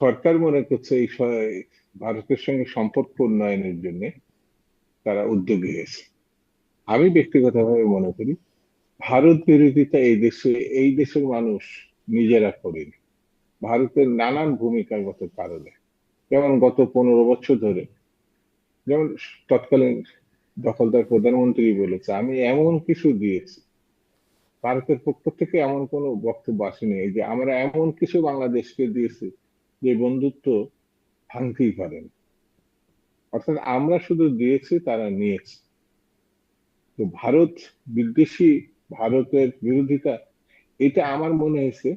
সরকার মনে করছে এই ভারতের সঙ্গে সম্পর্ক উন্নয়নের জন্য তারা উদ্যোগী হয়েছে। আমি ব্যক্তিগতভাবে মনে করি, ভারত বিরোধিতা এই দেশে, এই দেশের মানুষ নিজেরা করেনি। ভারতের নানান ভূমিকার ভূমিকাগত কারণে। যেমন গত পনেরো বছর ধরে, যেমন তৎকালীন দখলদার প্রধানমন্ত্রী বলেছে, আমি এমন কিছু দিয়েছি। ভারতের পক্ষ থেকে এমন কোনো বক্তব্য আসেনি যে আমরা এমন কিছু বাংলাদেশকে দিয়েছি যে বন্ধুত্ব ভাঙতেই পারেন। অর্থাৎ আমরা শুধু দিয়েছি, তারা নিয়েছে। তো ভারত বিদ্বেষী, ভারতের বিরোধিতা, এটা আমার মনে হয়েছে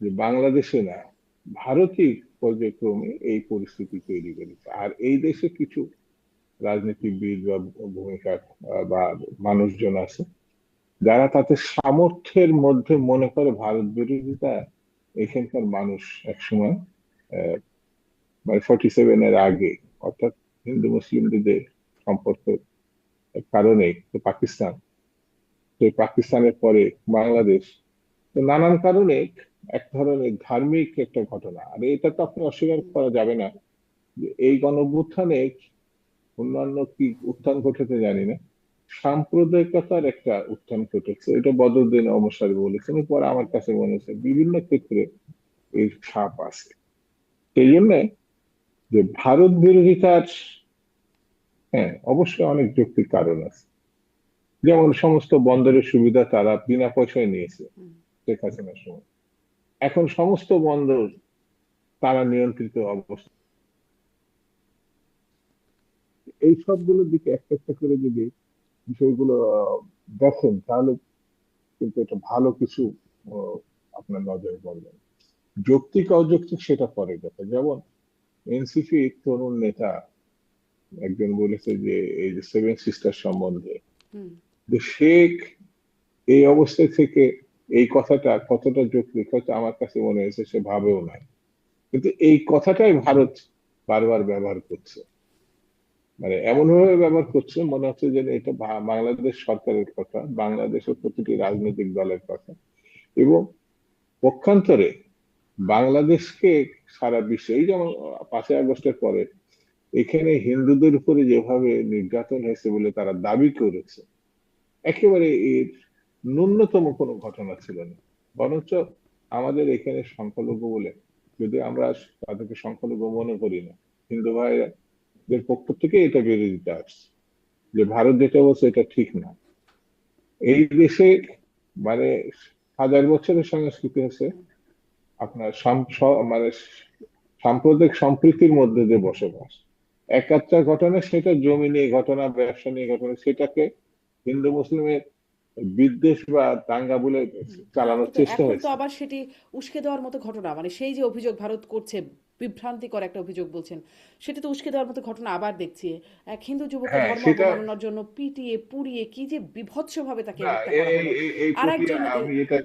যে বাংলাদেশে না, ভারতই পর্যায়ক্রমে এই পরিস্থিতি তৈরি করেছে। আর এই দেশে কিছু রাজনীতিবিদ বা ভূমিকা, বা মানুষজন আছে, যারা তাদের সামর্থ্যের মধ্যে মনে করে ভারত বিরোধিতা, এখানকার মানুষ একসময় মানে ফর্টি সেভেন এর আগে, অর্থাৎ হিন্দু মুসলিমদের সম্পর্ক কারণে পাকিস্তান পাকিস্তানের পরে বাংলাদেশ, তো নানান কারণে এক ধরনের ধার্মিক একটা ঘটনা। আর এটা তো আপনি অস্বীকার করা যাবে না যে এই গণভ্যুত্থানে অন্যান্য কি উত্থান ঘটেছে জানি না। সাম্প্রদায়িকতার একটা উত্থান ঘটেছে। এটা বদরদিন অবসর বলেছেন পরে আমার কাছে মনে হচ্ছে বিভিন্ন ক্ষেত্রে এই ছাপ আছে। সেই জন্য যে ভারত বিরোধিতার হ্যাঁ অবশ্যই অনেক যৌক্তিক কারণ আছে। যেমন সমস্ত বন্দরের সুবিধা তারা বিনা পয়সায় নিয়েছে শেখ হাসিনার সময়। এখন সমস্ত বন্দর তারা নিয়ন্ত্রিত অবস্থা এই সবগুলোর দিকে একটা একটা করে যদি বিষয়গুলো দেখেন, তাহলে কিন্তু এটা ভালো কিছু আপনার নজরে পড়বেন যৌক্তিক অযৌক্তিক সেটা পরের কথা যেমন এনসিপি তরুণ নেতা একজন বলেছে যে এই যে সেভেন সিস্টার সম্বন্ধে শেখ এই অবস্থা থেকে এই কথাটা কতটা যৌক্তিক হয়তো আমার কাছে মনে হয়েছে সে ভাবেও নাই। কিন্তু এই কথাটাই ভারত বারবার ব্যবহার করছে। মানে এমন ভাবে ব্যবহার করছে মনে হচ্ছে যে এটা বাংলাদেশ সরকারের কথা বাংলাদেশের প্রতিটি রাজনৈতিক দলের কথা। এবং পক্ষান্তরে বাংলাদেশকে সারা বিশ্বে এই যেমন পাঁচই আগস্টের পরে এখানে হিন্দুদের উপরে যেভাবে নির্যাতন হয়েছে বলে তারা দাবি করেছে, একেবারে এর ন্যূনতম কোনো ঘটনা ছিল না। বরঞ্চ আমাদের এখানে সংখ্যালঘু বলে, যদি আমরা তাদেরকে সংখ্যালঘু মনে করি না, হিন্দু ভাইদের পক্ষ থেকে এটা বিরোধিতা আসছে যে ভারত যেটা বলছে এটা ঠিক না। এই দেশে মানে হাজার বছরের সংস্কৃতি হচ্ছে আপনার মানে সাম্প্রদায়িক সম্প্রীতির মধ্যে যে বসবাস একাত্তর ঘটনা সেটা জমি নিয়ে ঘটনা ব্যবসা নিয়ে ঘটনা সেটাকে হিন্দু মুসলিমের বিদ্বেষ বা দাঙ্গা বলে চালানোর চেষ্টা হয়েছে। আবার সেটি উস্কে দেওয়ার মতো ঘটনা মানে সেই যে অভিযোগ ভারত করছে বিভ্রান্তিকর একটা অভিযোগ বলছেন সেটা তো উস্কে দেওয়ার মতো ঘটনা আবার দেখছি। এক হিন্দু যুবককে হ্যাঁ, ধর্ম অবমাননার জন্য পিটিয়ে পুড়িয়ে কি যে বিভৎস ভাবে তাকে না, হত্যা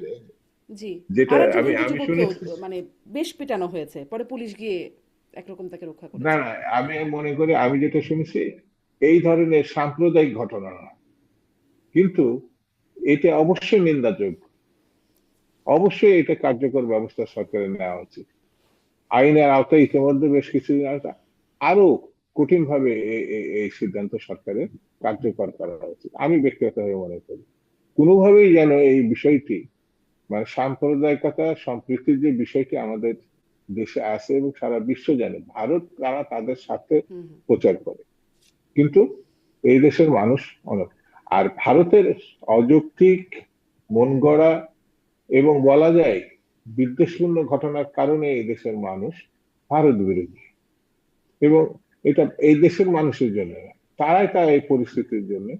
করা জি। যেটা আমি- আমি শুনেছি- মানে বেশ পেটানো হয়েছে। পরে পুলিশ গিয়ে একরকম তাকে রক্ষা করেছে। না না আমি মনে করি আমি যেটা শুনেছি এই ধরনের সাম্প্রদায়িক ঘটনা না। কিন্তু এটা অবশ্যই নিন্দাযোগ্য। অবশ্যই এটা কার্যকর ব্যবস্থা সরকারের নেওয়া উচিত। আইনের আওতায় ইতিমধ্যে বেশ কিছুদিন আগে আরও কঠিন ভাবে এই সিদ্ধান্ত সরকারের কার্যকর করা উচিত। আমি ব্যক্তিগতভাবে মনে করি। কোনোভাবেই যেন এই বিষয়টি মানে সাম্প্রদায়িকতা সম্প্রীতির যে বিষয়টি আমাদের দেশে আছে এবং সারা বিশ্ব জানে ভারত তারা তাদের সাথে। প্রচার করে। কিন্তু এই দেশের মানুষ অনেক। আর ভারতের অযৌক্তিক মন গড়া এবং বলা যায় বিদ্বেষপূর্ণ ঘটনার কারণে এই দেশের মানুষ ভারত বিরোধী। এবং এটা এই দেশের মানুষের জন্য না তারাই তারা এই পরিস্থিতির জন্য